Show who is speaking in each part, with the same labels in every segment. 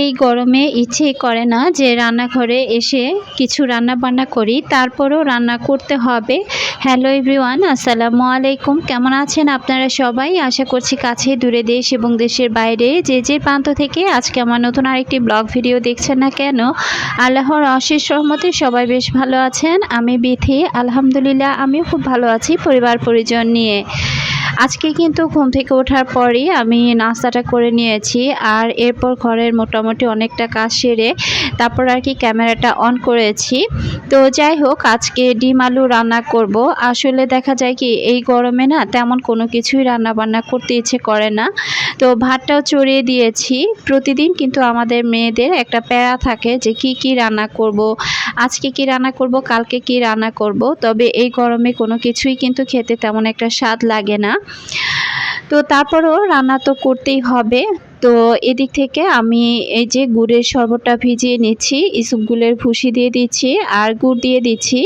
Speaker 1: এই গরমে ইচ্ছে করে না যে রান্নাঘরে এসে কিছু রান্না বান্না করি, তারপরও রান্না করতে হবে। হ্যালো এভরিওয়ান আসসালামু আলাইকুম। কেমন আছেন আপনারা সবাই? আশা করছি কাছে দূরে দেশ এবং দেশের বাইরে। যে যে প্রান্ত থেকে আজকে আমার নতুন আরেকটি ব্লগ ভিডিও দেখছেন না কেন, আল্লাহর অশেষ রহমতে সবাই বেশ ভালো আছেন। আমি বিথি, আলহামদুলিল্লাহ, আমিও খুব ভালো আছি পরিবার পরিজন নিয়ে। আজকে কিন্তু ঘুম থেকে ওঠার পরই আমি নাস্তাটা করে নিয়েছি আর এরপর ঘরের মোটামুটি অনেকটা কাজ সেরে তারপর আর কি ক্যামেরাটা অন করেছি। তো যাই হোক, আজকে ডিম আলু রান্না করব। আসলে দেখা যায় কি, এই গরমে না তেমন কোনো কিছুই রান্না বান্না করতে ইচ্ছে করে না। তো ভাতটাও চড়িয়ে দিয়েছি। প্রতিদিন কিন্তু আমাদের মেয়েদের একটা প্যারা থাকে যে কি কি রান্না করব, আজকে কি রান্না করব, কালকে কি রান্না করব। তবে এই গরমে কোনো কিছুই কিন্তু খেতে তেমন একটা স্বাদ লাগে না। তো তারপরও রান্না তো করতেই হবে। তো এদিক থেকে আমি এই যে গুড়ের শরবতটা ভিজিয়ে নিচ্ছি ইসুপগুলের ভুসি দিয়ে দিচ্ছি আর গুড় দিয়ে দিচ্ছি।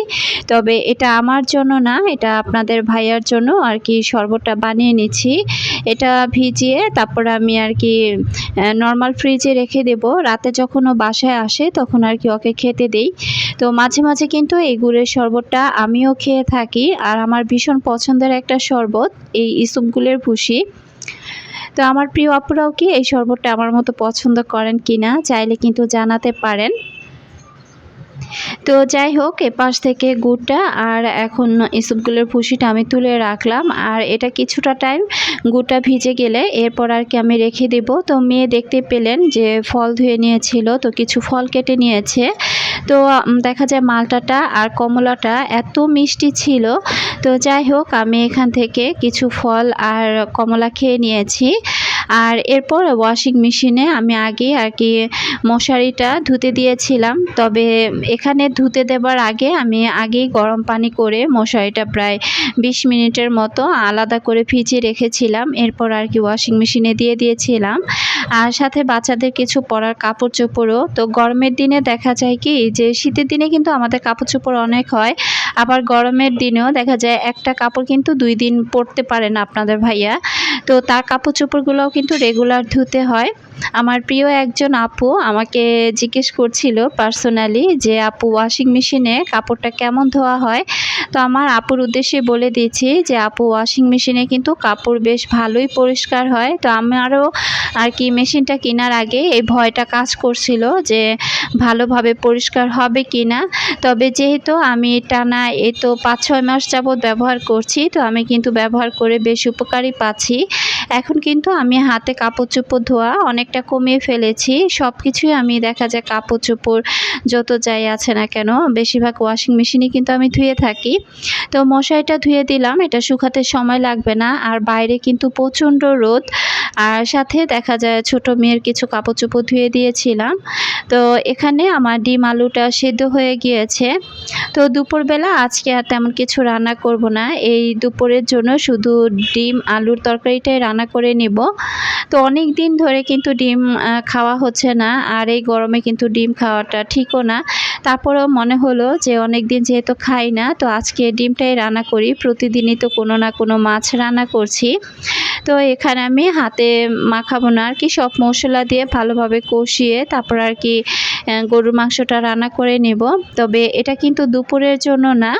Speaker 1: তবে এটা আমার জন্য না, এটা আপনাদের ভাইয়ার জন্য আর কি শরবতটা বানিয়ে নিচ্ছি। এটা ভিজিয়ে তারপর আমি আর কি নর্মাল ফ্রিজে রেখে দেব। রাতে যখন ও বাসায় আসে তখন আর কি ওকে খেতে দেই। তো মাঝে মাঝে কিন্তু এই গুড়ের শরবতটা আমিও খেয়ে থাকি। আর আমার ভীষণ পছন্দের একটা শরবত, এই ইসুপগুলের ভুসি। তো আমার প্রিয় আপুরাও কি এই শরবতটা আমার মতো পছন্দ করেন কি না চাইলে কিন্তু জানাতে পারেন। তো যাই হোক, এপাশ থেকে গুড়টা আর এখন ইসুপগুলোর ফুসিটা আমি তুলে রাখলাম। আর এটা কিছুটা টাইম গুড়টা ভিজে গেলে এরপর আর কি আমি রেখে দেব। তো মেয়ে দেখতে পেলেন যে ফল ধুয়ে নিয়েছিল, তো কিছু ফল কেটে নিয়েছে। তো দেখা যায় মালটাটা আর কমলাটা এত মিষ্টি ছিল। তো যাই হোক, আমি এখান থেকে কিছু ফল আর কমলা খেয়ে নিয়েছি। আর এরপর ওয়াশিং মেশিনে আমি আগে আর কি মশারিটা ধুতে দিয়েছিলাম। তবে এখানে ধুতে দেবার আগে আমি আগেই গরম পানি করে মশারিটা প্রায় বিশ মিনিটের মতো আলাদা করে ভিজিয়ে রেখেছিলাম। এরপর আর কি ওয়াশিং মেশিনে দিয়ে দিয়েছিলাম। আর সাথে বাচ্চাদের কিছু পরার কাপড় চোপড়ও তো গরমের দিনে দেখা যায় কি যে শীতের দিনে কিন্তু আমাদের কাপড় চোপড় অনেক হয়। আবার গরমের দিনেও দেখা যায় একটা কাপড় কিন্তু দুই দিন পরতে পারে না আপনাদের ভাইয়া। তো তার কাপড় চোপড়গুলোও কিন্তু রেগুলার ধুতে হয়। আমার প্রিয় একজন আপু আমাকে জিজ্ঞেস করছিল পার্সোনালি যে, আপু ওয়াশিং মেশিনে কাপড়টা কেমন ধোয়া হয়? তো আমার আপুর উদ্দেশ্যে বলে দিয়েছি যে, আপু ওয়াশিং মেশিনে কিন্তু কাপড় বেশ ভালোই পরিষ্কার হয়। তো আমারও আর কি মেশিনটা কেনার আগে এই ভয়টা কাজ করছিল যে, ভালোভাবে পরিষ্কার হবে কি না তবে যেহেতু আমি টানা এই তো পাঁচ ছয় মাস যাবৎ ব্যবহার করছি, তো আমি কিন্তু ব্যবহার করে বেশ উপকারী পাচ্ছি। এখন কিন্তু আমি হাতে কাপড় চোপড় ধোয়া অনেকটা কমিয়ে ফেলেছি সব কিছুই আমি দেখা যায় কাপড় চোপড় যত যাই আছে না কেন, বেশিরভাগ ওয়াশিং মেশিনে কিন্তু আমি ধুয়ে থাকি। তো মশারিটা ধুয়ে দিলাম, এটা শুকাতে সময় লাগবে না, আর বাইরে কিন্তু প্রচণ্ড রোদ আর সাথে দেখা যায় ছোট মেয়ের কিছু কাপড় চোপড় ধুয়ে দিয়েছিলাম। তো এখানে আমার ডিম আলুটা সেদ্ধ হয়ে গিয়েছে। তো দুপুরবেলা আজকে আর তেমন কিছু রান্না করব না। এই দুপুরের জন্য শুধু ডিম আলুর তরকারিটাই রান্না করে নেব। তো অনেক দিন ধরে কিন্তু ডিম খাওয়া হচ্ছে না। আর এই গরমে কিন্তু ডিম খাওয়াটা ঠিকও না। তারপরেও মনে হলো যে অনেক দিন যেহেতু খাই না, তো আজকে ডিমটাই রান্না করি। প্রতিদিনই তো কোনো না কোনো মাছ রান্না করছি। তো এখানে আমি হাতে মাখাবো না। আর কি সব মশলা দিয়ে ভালোভাবে কষিয়ে তারপর আর কি গরুর মাংসটা রান্না করে নেব। তবে এটা কিন্তু দুপুরের জন্য না।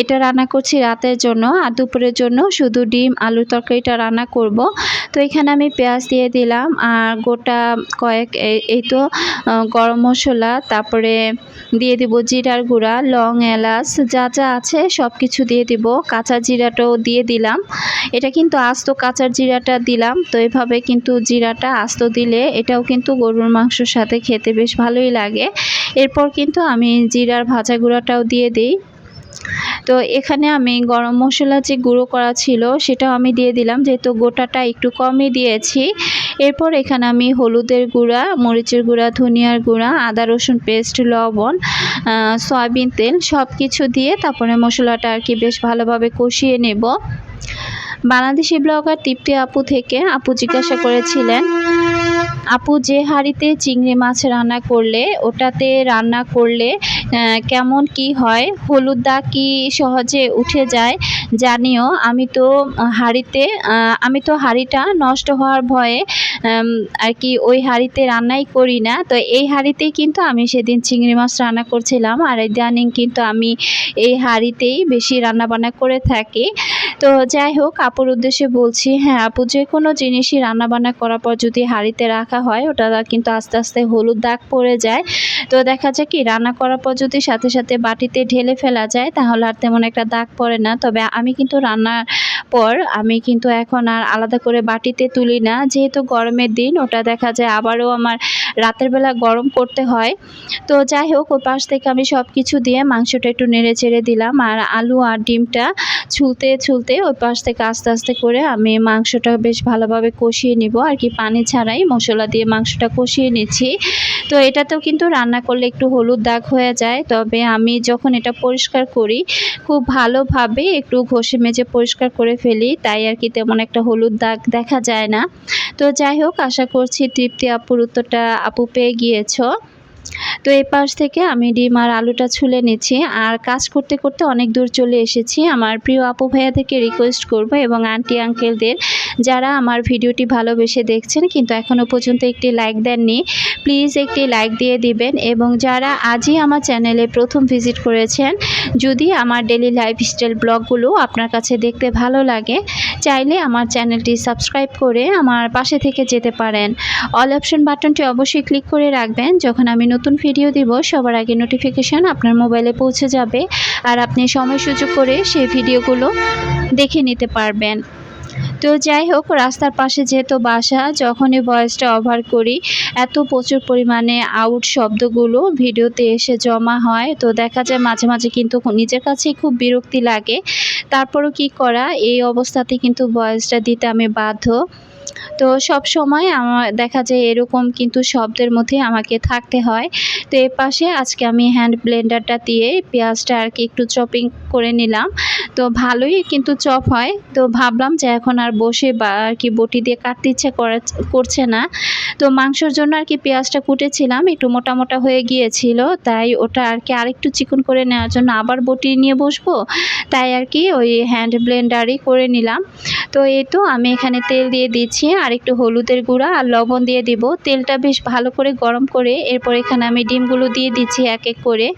Speaker 1: এটা রান্না করছি রাতের জন্য আর দুপুরের জন্য শুধু ডিম আলুর তরকারিটা রান্না করব। তো এখানে আমি পেঁয়াজ দিয়ে দিলাম আর গোটা কয়েক এই তো গরম মশলা, তারপরে দিয়ে দিব জিরার গুঁড়া, লং, এলাচ, যা যা আছে সব কিছু দিয়ে দিব। কাঁচা জিরাটাও দিয়ে দিলাম। এটা কিন্তু আস্ত কাঁচা জিরাটা দিলাম, তো এভাবে কিন্তু জিরাটা আস্ত দিলে এটাও কিন্তু গরুর মাংসর সাথে খেতে বেশ ভালোই লাগে। এরপর কিন্তু আমি জিরার ভাজা গুঁড়াটাও দিয়ে দিই। তো এখানে আমি গরম মশলা যে গুঁড়ো করা ছিল সেটাও আমি দিয়ে দিলাম, যেহেতু গোটাটা একটু কমই দিয়েছি। এরপর এখানে আমি হলুদের গুঁড়া, মরিচের গুঁড়া, ধনিয়ার গুঁড়া, আদা, রসুন পেস্ট, লবণ সয়াবিন তেল সব কিছু দিয়ে তারপরে মশলাটা আর কি বেশ ভালোভাবে কষিয়ে নেব। বাংলাদেশি ব্লগার তৃপ্তি আপু থেকে আপু জিজ্ঞাসা করেছিলেন, আপু, যে হাঁড়িতে চিংড়ি মাছ রান্না করলে, ওটাতে রান্না করলে কেমন কি হয়? হলুদ দাগ কি সহজে উঠে যায়? জানিও, আমি তো হাঁড়িতে আমি তো হাঁড়িটা নষ্ট হওয়ার ভয়ে আর কি ওই হাঁড়িতে রান্নাই করি না। তো এই হাঁড়িতেই কিন্তু আমি সেদিন চিংড়ি মাছ রান্না করছিলাম। আর ইদানিং কিন্তু আমি এই হাঁড়িতেই বেশি রান্না বান্না করে থাকি। তো যাই হোক, আপুর উদ্দেশ্যে বলছি হ্যাঁ আপু যে কোনো জিনিসই রান্না বান্না করার পর যদি হাঁড়িতে রাখা হয়, ওটা কিন্তু আস্তে আস্তে হলুদ দাগ পড়ে যায়। তো দেখা যায় কি, রান্না করার পর যদি সাথে সাথে বাটিতে ঢেলে ফেলা যায়, তাহলে আর তেমন একটা দাগ পড়ে না। তবে আমি কিন্তু রান্নার পর আমি কিন্তু এখন আর আলাদা করে বাটিতে তুলি না। যেহেতু গরমের দিন, ওটা দেখা যায় আবারও আমার রাতের বেলা গরম করতে হয়। তো যাই হোক, ওই পাশ থেকে আমি সব কিছু দিয়ে মাংসটা একটু নেড়ে চেড়ে দিলাম আর আলু আর ডিমটা ছুলতে ছুলতে ওই পাশ থেকে আস্তে আস্তে করে আমি মাংসটা বেশ ভালোভাবে কষিয়ে নিব। আর কি পানি ছাড়াই মশলা দিয়ে মাংসটা কষিয়ে নিচ্ছি। তো এটাতেও কিন্তু রান্না করলে একটু হলুদ দাগ হয়ে যায়। তবে আমি যখন এটা পরিষ্কার করি, খুব ভালোভাবে একটু ঘষে মেজে পরিষ্কার করে ফেলি, তাই আর কি তেমন একটা হলুদ দাগ দেখা যায় না। তো যাই হোক, আশা করছি তৃপ্তি আপুর উত্তরটা আপু পেয়ে গিয়েছো। তো এই পাশ থেকে আমি ডিম আর আলুটা ছুলে নিচ্ছি। আর কাজ করতে করতে অনেক দূর চলে এসেছি। আমার প্রিয় আপু ভাইয়া থেকে রিকোয়েস্ট করব এবং আন্টি আঙ্কেলদের যারা আমার ভিডিওটি ভালোবেসে দেখছেন, কিন্তু এখনও পর্যন্ত একটি লাইক দেননি প্লিজ একটি লাইক দিয়ে দিবেন এবং যারা আজই আমার চ্যানেলে প্রথম ভিজিট করেছেন, যদি আমার ডেলি লাইফস্টাইল ব্লগগুলো আপনার কাছে দেখতে ভালো লাগে চাইলে আমার চ্যানেলটি সাবস্ক্রাইব করে আমার পাশে থেকে যেতে পারেন। অল অপশন বাটনটি অবশ্যই ক্লিক করে রাখবেন। যখন আমি নতুন ভিডিও দিব, সবার আগে নোটিফিকেশান আপনার মোবাইলে পৌঁছে যাবে। আর আপনি সময় সুযোগ করে সেই ভিডিওগুলো দেখে নিতে পারবেন। তো যাই হোক, রাস্তার পাশে যেহেতু বাসা, যখনই ভয়েসটা ওভার করি, এত প্রচুর পরিমাণে আউট শব্দগুলো ভিডিওতে এসে জমা হয়। তো দেখা যায় মাঝে মাঝে কিন্তু নিজের কাছেই খুব বিরক্তি লাগে। তারপরও কি করা? এই অবস্থাতে কিন্তু ভয়েসটা দিতে আমি বাধ্য। তো সব সময় আমার দেখা যায় এরকম কিন্তু শব্দের মধ্যে আমাকে থাকতে হয়। তো এর পাশে আজকে আমি হ্যান্ড ব্লেন্ডারটা দিয়ে পেঁয়াজটা আর কি একটু চপিং করে নিলাম। তো ভালোই কিন্তু চপ হয়। তো ভাবলাম যে এখন আর বসে বা আর কি বটি দিয়ে কাটতে ইচ্ছে করা- করছে না। তো মাংসর জন্য আর কি পেঁয়াজটা কুটেছিলাম। একটু মোটা মোটা হয়ে গিয়েছিল। তাই ওটা আর কি আরেকটু চিকন করে নেওয়ার জন্য আবার বটি নিয়ে বসবো। তাই আর কি ওই হ্যান্ড ব্লেন্ডারই করে নিলাম। তো এই তো আমি এখানে তেল দিয়ে দিচ্ছি আর একটু হলুদের গুঁড়া আর লবণ দিয়ে দিব। তেলটা বেশ ভালো করে গরম করে এরপর এখানে আমি ডিমগুলো দিয়ে দিচ্ছি এক এক করে।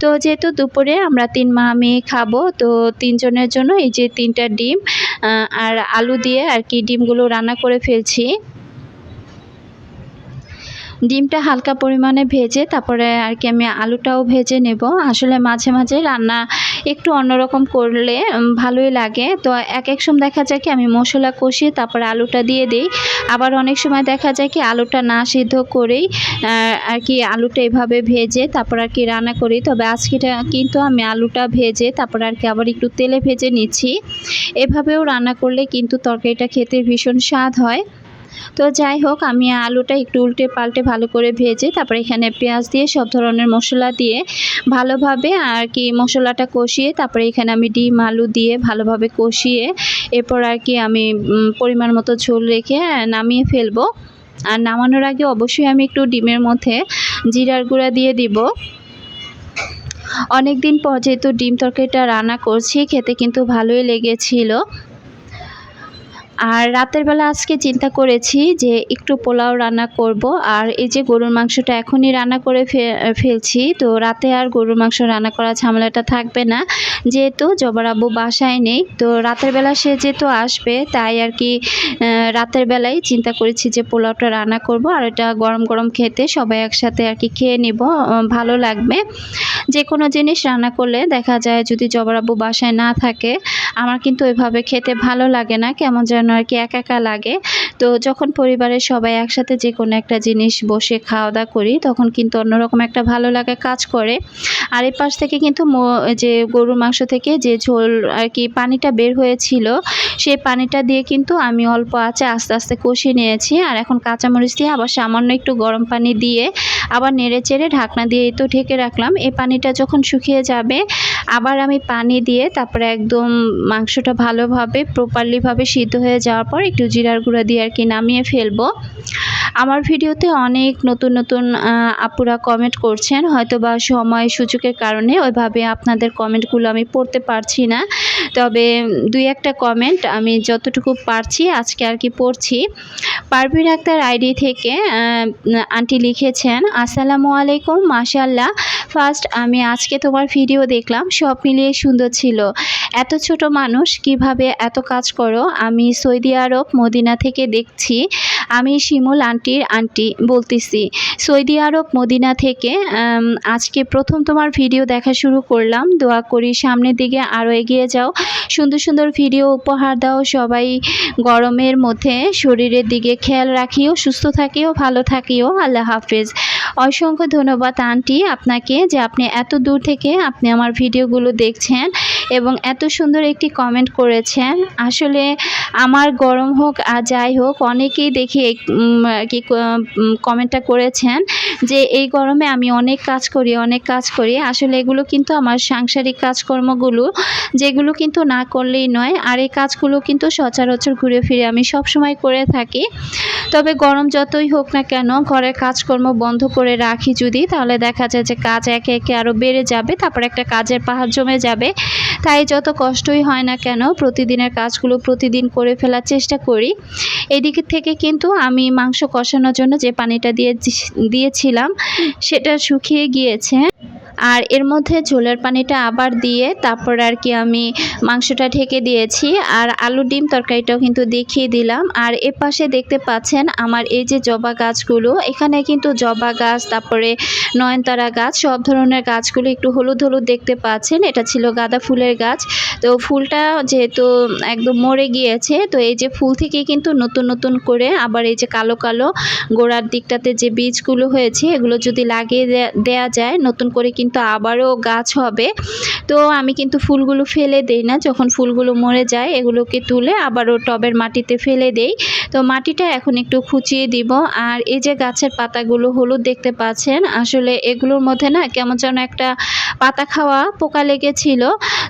Speaker 1: তো যেহেতু দুপুরে আমরা তিন মা মেয়ে খাব, তো তিনজনের জন্য এই যে তিনটা ডিম আর আলু দিয়ে আর কি ডিমগুলো রান্না করে ফেলছি। ডিমটা হালকা পরিমাণে ভেজে তারপরে আর কি আমি আলুটাও ভেজে নেব। আসলে মাঝে মাঝে রান্না একটু অন্যরকম করলে ভালোই লাগে। তো এক এক সময় দেখা যায় কি আমি মশলা কষিয়ে তারপরে আলুটা দিয়ে দিই। আবার অনেক সময় দেখা যায় কি আলুটা না সিদ্ধ করেই আর কি আলুটা এভাবে ভেজে তারপর আর কি রান্না করি। তবে আজকেটা কিন্তু আমি আলুটা ভেজে তারপর আর কি আবার একটু তেলে ভেজে নিচ্ছি। এভাবেও রান্না করলে কিন্তু তরকারিটা খেতে ভীষণ স্বাদ হয়। তো যাই হোক, আমি আলুটা একটু উল্টে পাল্টে ভালো করে ভেজে তারপরে এখানে পেঁয়াজ দিয়ে সব ধরনের মশলা দিয়ে ভালোভাবে আর কি মশলাটা কষিয়ে তারপরে এখানে আমি ডিম, আলু দিয়ে ভালোভাবে কষিয়ে এরপর আর কি আমি পরিমাণ মতো ঝোল রেখে নামিয়ে ফেলব। আর নামানোর আগে অবশ্যই আমি একটু ডিমের মধ্যে জিরার গুঁড়া দিয়ে দিব। অনেক দিন পর যেহেতু ডিম তরকারিটা রান্না করছি, খেতে কিন্তু ভালোই লেগেছিল। আর রাতের বেলা আজকে চিন্তা করেছি যে একটু পোলাও রান্না করব। আর এই যে গরুর মাংসটা এখনই রান্না করে ফেলছি, তো রাতে আর গরুর মাংস রান্না করা ঝামেলাটা থাকবে না। যেহেতু জবার আব্বু বাসায় নেই, তো রাতের বেলা সে যেহেতু আসবে, তাই আর কি রাতের বেলায় চিন্তা করেছি যে পোলাওটা রান্না করব আর এটা গরম গরম খেতে সবাই একসাথে আর কি খেয়ে নেব ভালো লাগবে। যে কোনো জিনিস রান্না করলে দেখা যায় যদি জবার আব্বু বাসায় না থাকে, আমার কিন্তু ওইভাবে খেতে ভালো লাগে না, কেমন যেন আর কি একা একা লাগে। তো যখন পরিবারের সবাই একসাথে যে কোনো একটা জিনিস বসে খাওয়া দাওয়া করি, তখন কিন্তু অন্যরকম একটা ভালো লাগা কাজ করে। আর এই পাশ থেকে কিন্তু যে গরুর মাংস থেকে যে ঝোল আর কি পানিটা বের হয়েছিল, সেই পানিটা দিয়ে কিন্তু আমি অল্প আছে আস্তে আস্তে কষিয়ে নিয়েছি। আর এখন কাঁচামরিচ দিয়ে আবার সামান্য একটু গরম পানি দিয়ে আবার নেড়ে চেড়ে ঢাকনা দিয়ে তো ঢেকে রাখলাম। এই পানিটা যখন শুকিয়ে যাবে আবার আমি পানি দিয়ে তারপরে একদম মাংসটা ভালোভাবে প্রপারলিভাবে সিদ্ধ হয়ে যাওয়ার পর একটু জিরার গুঁড়া দিয়ে আর কি নামিয়ে ফেলব। আমার ভিডিওতে অনেক নতুন নতুন আপুরা কমেন্ট করছেন হয়তো বা সময় সুযোগের কারণে ওইভাবে আপনাদের কমেন্টগুলো আমি পড়তে পারছি না। তবে দুই একটা কমেন্ট আমি যতটুকু পারছি আজকে আর কি পড়ছি। পারভিন আক্তার আইডি থেকে আন্টি লিখেছেন, আসসালামু আলাইকুম মাশাল্লাহ ফার্স্ট আমি আজকে তোমার ভিডিও দেখলাম, সব মিলিয়ে সুন্দর ছিল। এত ছোট মানুষ, কীভাবে এত কাজ করো? আমি সৌদি আরব, মদিনা থেকে দেখছি। আমি শিমুল আন্টির আন্টি বলতেছি। সৌদি আরব, মদিনা থেকে আজকে প্রথম তোমার ভিডিও দেখা শুরু করলাম। দোয়া করি সামনের দিকে আরও এগিয়ে যাও। সুন্দর সুন্দর ভিডিও উপহার দাও সবাই। গরমের মধ্যে শরীরের দিকে খেয়াল রাখিও, সুস্থ থাকিও, ভালো থাকিও। আল্লাহ হাফেজ। অসংখ্য ধন্যবাদ আন্টি আপনাকে যে আপনি এত দূর থেকে আপনি আমার ভিডিওগুলো দেখছেন। এবং এত সুন্দর একটি কমেন্ট করেছেন। আসলে আমার গরম হোক আর যাই হোক, অনেকেই দেখি কি কমেন্টটা করেছেন যে এই গরমে আমি অনেক কাজ করি, অনেক কাজ করি। আসলে এগুলো কিন্তু আমার সাংসারিক কাজকর্মগুলো, যেগুলো কিন্তু না করলেই নয়। আর এই কাজগুলো কিন্তু সচরাচর ঘুরে ফিরে আমি সব সময় করে থাকি। তবে গরম যতই হোক না কেন, ঘরের কাজকর্ম বন্ধ করে রাখি যদি, তাহলে দেখা যায় যে কাজ একে একে আরও বেড়ে যাবে, তারপর একটা কাজের পাহাড় জমে যাবে। তাই যত কষ্টই হয় না কেন, প্রতিদিনের কাজগুলো প্রতিদিন করে ফেলার চেষ্টা করি। এদিক থেকে কিন্তু আমি মাংস কষানোর জন্য যে পানিটা দিয়ে দিয়েছিলাম, সেটা শুকিয়ে গিয়েছে। আর এর মধ্যে ঝোলের পানিটা আবার দিয়ে তারপর আর কি আমি মাংসটা ঢেকে দিয়েছি। আর আলু ডিম তরকারিটাও কিন্তু দেখিয়ে দিলাম। আর এ পাশে দেখতে পাচ্ছেন আমার এই যে জবা গাছগুলো, এখানে কিন্তু জবা গাছ, তারপরে নয়নতারা গাছ, সব ধরনের গাছগুলো একটু হলুদ হলুদ দেখতে পাচ্ছেন। এটা ছিল গাঁদা ফুলের গাছ। তো ফুলটা যেহেতু একদম মরে গিয়েছে, তো এই যে ফুল থেকে কিন্তু নতুন নতুন করে আবার এই যে কালো কালো গোড়ার দিকটাতে যে বীজগুলো হয়েছে, এগুলো যদি লাগিয়ে দেয়া যায়, নতুন করে কিন্তু আবারও গাছ হবে। তো আমি কিন্তু ফুলগুলো ফেলে দেই না। যখন ফুলগুলো মরে যায়, এগুলোকে তুলে আবারও টবের মাটিতে ফেলে দেই। তো মাটিটা এখন একটু খুঁচিয়ে দিব। আর এই যে গাছের পাতাগুলো হলুদ দেখতে পাচ্ছেন, আসলে এগুলোর মধ্যে না কেমন যেন একটা পাতা খাওয়া পোকা লেগেছিল।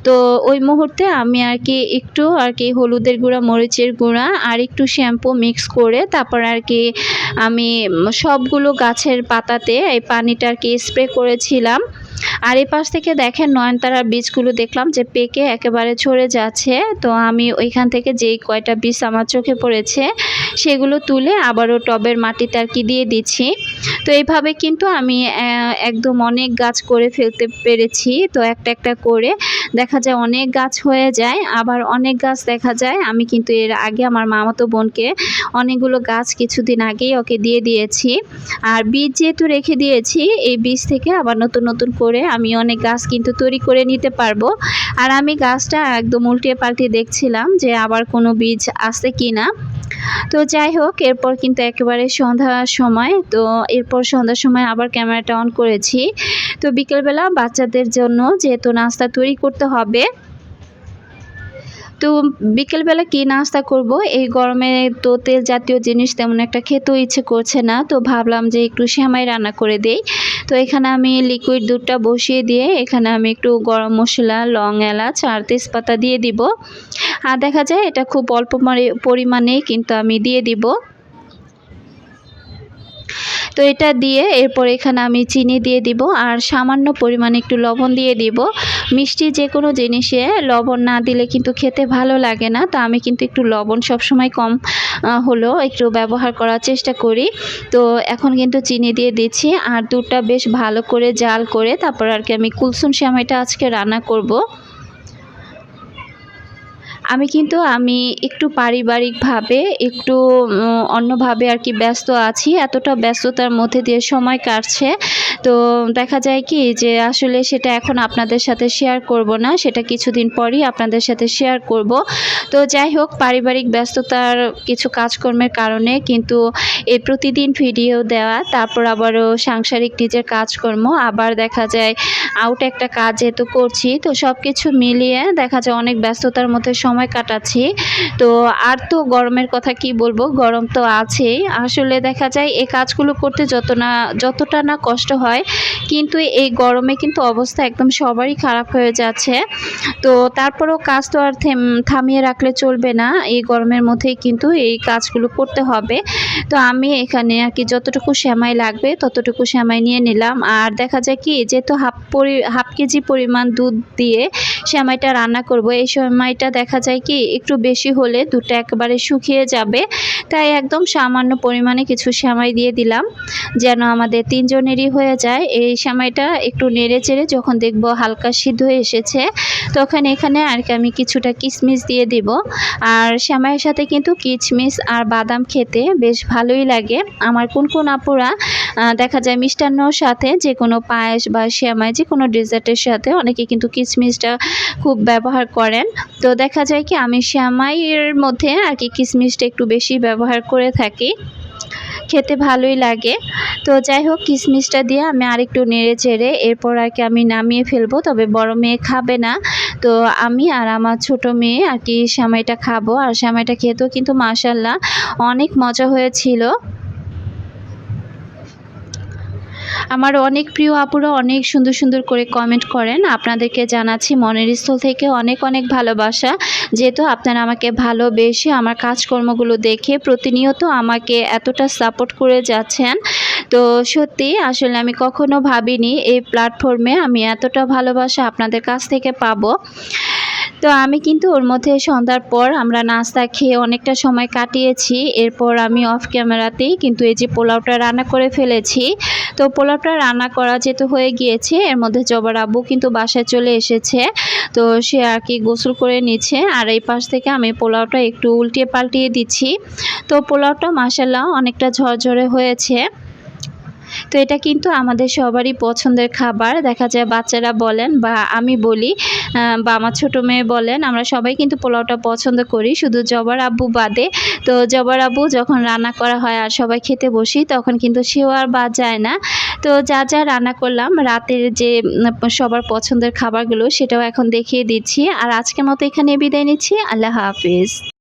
Speaker 1: তো ওই মুহূর্তে আমি আর কি একটু আর কি হলুদের গুঁড়া, মরিচের গুঁড়া আর একটু শ্যাম্পু মিক্স করে তারপর আর কি আমি সবগুলো গাছের পাতাতে এই পানিটা আর কি স্প্রে করেছিলাম। আর এই পাশ থেকে দেখেন নয়নতারার বীজগুলো দেখলাম যে পেকে একেবারে ছড়ে যাচ্ছে। তো আমি ওইখান থেকে যেই কয়টা বীজ আমার চোখে পড়েছে, সেগুলো তুলে আবারও টবের মাটিতে আর কি দিয়ে দিচ্ছি। তো এইভাবে কিন্তু আমি একদম অনেক গাছ করে ফেলতে পেরেছি। তো একটা একটা করে দেখা যায় অনেক গাছ হয়ে যায়, আবার অনেক গাছ দেখা যায়। আমি কিন্তু এর আগে আমার মামাতো বোনকে অনেকগুলো গাছ কিছুদিন আগেই ওকে দিয়ে দিয়েছি। আর বীজ যেহেতু রেখে দিয়েছি, এই বীজ থেকে আবার নতুন নতুন করে আমি অনেক গাছ কিন্তু তৈরি করে নিতে পারব। আর আমি গাছটা একদম উল্টে পাল্টে দেখছিলাম যে আবার কোনো বীজ আছে কি না তো যাই হোক, এরপর কিন্তু একেবারে সন্ধ্যার সময়। তো এরপর সন্ধ্যার সময় আবার ক্যামেরাটা অন করেছি। তো বিকেলবেলা বাচ্চাদের জন্য যেহেতু নাস্তা তৈরি করতে হবে তো বিকেলবেলা কি নাস্তা করব? এই গরমে তো তেল জাতীয় জিনিস তেমন একটা খেতেও ইচ্ছে করছে না। তো ভাবলাম যে একটু শ্যামাই রান্না করে দেই। তো এখানে আমি লিকুইড দুধটা বসিয়ে দিয়ে এখানে আমি একটু গরম মশলা, লং এলাচ আর তেজপাতা দিয়ে দিব। আর দেখা যায় এটা খুব অল্প পরিমাণে কিন্তু আমি দিয়ে দিব। তো এটা দিয়ে এরপর এখানে আমি চিনি দিয়ে দিব আর সামান্য পরিমাণে একটু লবণ দিয়ে দিব। মিষ্টি যে কোনো জিনিসে লবণ না দিলে কিন্তু খেতে ভালো লাগে না। তো আমি কিন্তু একটু লবণ সবসময় কম হলো একটু ব্যবহার করার চেষ্টা করি। তো এখন কিন্তু চিনি দিয়ে দিচ্ছি আর দুধটা বেশ ভালো করে জাল করে তারপর আর কি আমি কুলসুম শ্যামাইটা আজকে রান্না করব। আমি কিন্তু, আমি একটু পারিবারিকভাবে, একটু অন্যভাবে আর কি ব্যস্ত আছি। এতটা ব্যস্ততার মধ্যে দিয়ে সময় কাটছে। তো দেখা যায় কি যে আসলে সেটা এখন আপনাদের সাথে শেয়ার করব না, সেটা কিছুদিন পরই আপনাদের সাথে শেয়ার করব। তো যাই হোক, পারিবারিক ব্যস্ততার কিছু কাজকর্মের কারণে কিন্তু এই প্রতিদিন ভিডিও দেওয়া, তারপর আবারও সাংসারিক নিজের কাজকর্ম, আবার দেখা যায় আউট একটা কাজ যেহেতু করছি, তো সব কিছু মিলিয়ে দেখা যায় অনেক ব্যস্ততার মধ্যে সময় কাটাচ্ছি। তো আর তো গরমের কথা কি বলব, গরম তো আছেই। আসলে দেখা যায় এই কাজগুলো করতে যত না, যতটা না কষ্ট হয় হয়। কিন্তু এই গরমে কিন্তু অবস্থা একদম সবারই খারাপ হয়ে যাচ্ছে। তো তারপরেও কাজ তো আর থামিয়ে রাখলে চলবে না। এই গরমের মধ্যেই কিন্তু এই কাজগুলো করতে হবে। তো আমি এখানে আর কি যতটুকু সেমাই লাগবে ততটুকু সেমাই নিয়ে নিলাম। আর দেখা যায় কি যেহেতু হাফ পরি, হাফ কেজি পরিমাণ দুধ দিয়ে সেমাইটা রান্না করব, এই সেমাইটা দেখা যায় কি একটু বেশি হলে দুধটা একেবারে শুকিয়ে যাবে। তাই একদম সামান্য পরিমাণে কিছু সেমাই দিয়ে দিলাম। যেন আমাদের তিনজনেরই হয়ে যায়। এই সেমাইটা একটু নেড়ে চেড়ে যখন দেখব হালকা সিদ্ধ হয়ে এসেছে, তখন এখানে আর কি আমি কিছুটা কিশমিশ দিয়ে দিব। আর সেমাইয়ের সাথে কিন্তু কিশমিশ আর বাদাম খেতে বেশ ভালোই লাগে। আমার কোন কোন আপুরা দেখা যায় মিষ্টান্নর সাথে যে কোনো পায়েস বা সেমাই যে কোনো ডেজার্টের সাথে অনেকে কিন্তু কিশমিশটা খুব ব্যবহার করেন। তো দেখা যায় কি আমি সেমাইয়ের মধ্যে আর কি কিশমিশটা একটু বেশি ব্যবহার করে থাকি। খেতে ভালোই লাগে। তো যাই হোক কিশমিশটা দিয়ে আমি আরেকটু নেড়ে চেড়ে এরপর আর কি আমি নামিয়ে ফেলব, তবে বড় মেয়ে খাবে না। তো আমি আর আমার ছোট মেয়ে আর কি সেমাইটা খাব। আর সামাইটা খেতেও কিন্তু মাসাল্লাহ অনেক মজা হয়েছিল। আমার অনেক প্রিয় আপুরা অনেক সুন্দর সুন্দর করে কমেন্ট করেন। আপনাদেরকে জানাচ্ছি মনের স্থল থেকে অনেক অনেক ভালোবাসা। যেহেতু আপনারা আমাকে ভালোবেসে আমার কাজকর্মগুলো দেখে প্রতিনিয়ত আমাকে এতটা সাপোর্ট করে যাচ্ছেন। তো সত্যি আসলে আমি কখনো ভাবিনি এই প্ল্যাটফর্মে আমি এতটা ভালোবাসা আপনাদের কাছ থেকে পাবো। তো আমি কিন্তু ওর মধ্যে সন্ধ্যার পর আমরা নাস্তা খেয়ে অনেকটা সময় কাটিয়েছি। এরপর আমি অফ ক্যামেরাতেই কিন্তু এই যে পোলাওটা রান্না করে ফেলেছি। তো পোলাওটা রান্না করা যেহেতু হয়ে গিয়েছে, এর মধ্যে জবার আব্বু কিন্তু বাসায় চলে এসেছে। তো সে আর কি গোসল করে নিচ্ছে। আর এই পাশ থেকে আমি পোলাওটা একটু উল্টিয়ে পাল্টিয়ে দিচ্ছি। তো পোলাওটা মাসাল্লাহ অনেকটা ঝরঝরে হয়েছে। তো এটা কিন্তু আমাদের সবারই পছন্দের খাবার। দেখা যায় বাচ্চারা বলেন বা আমি বলি বা আমার ছোটো মেয়ে বলেন, আমরা সবাই কিন্তু পোলাওটা পছন্দ করি। শুধু জবার আব্বু বাদে। তো জবার আব্বু যখন রান্না করা হয় আর সবাই খেতে বসি, তখন কিন্তু সেও আর বাদ যায় না। তো যা যা রান্না করলাম, রাতের যে সবার পছন্দের খাবারগুলো, সেটাও এখন দেখিয়ে দিচ্ছি। আর আজকের মতো এখানে বিদায় নিচ্ছি। আল্লাহ হাফিজ।